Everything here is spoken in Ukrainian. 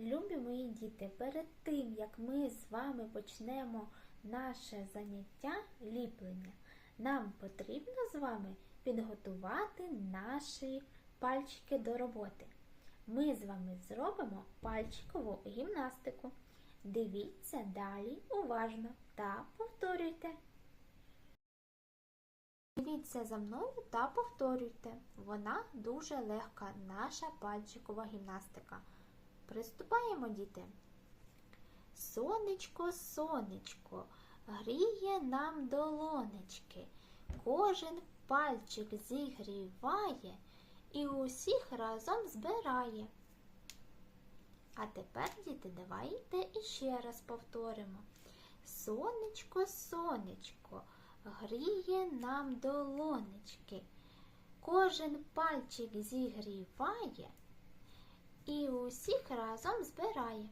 Любі мої діти, перед тим як ми з вами почнемо наше заняття ліплення, нам потрібно з вами підготувати наші пальчики до роботи. Ми з вами зробимо пальчикову гімнастику. Дивіться далі уважно та повторюйте. Дивіться за мною та повторюйте. Вона дуже легка, наша пальчикова гімнастика. Приступаємо, діти. Сонечко, сонечко, гріє нам долонечки. Кожен пальчик зігріває і усіх разом збирає. А тепер, діти, давайте іще раз повторимо. Сонечко, сонечко, гріє нам долонечки. Кожен пальчик зігріває і усіх разом збирає.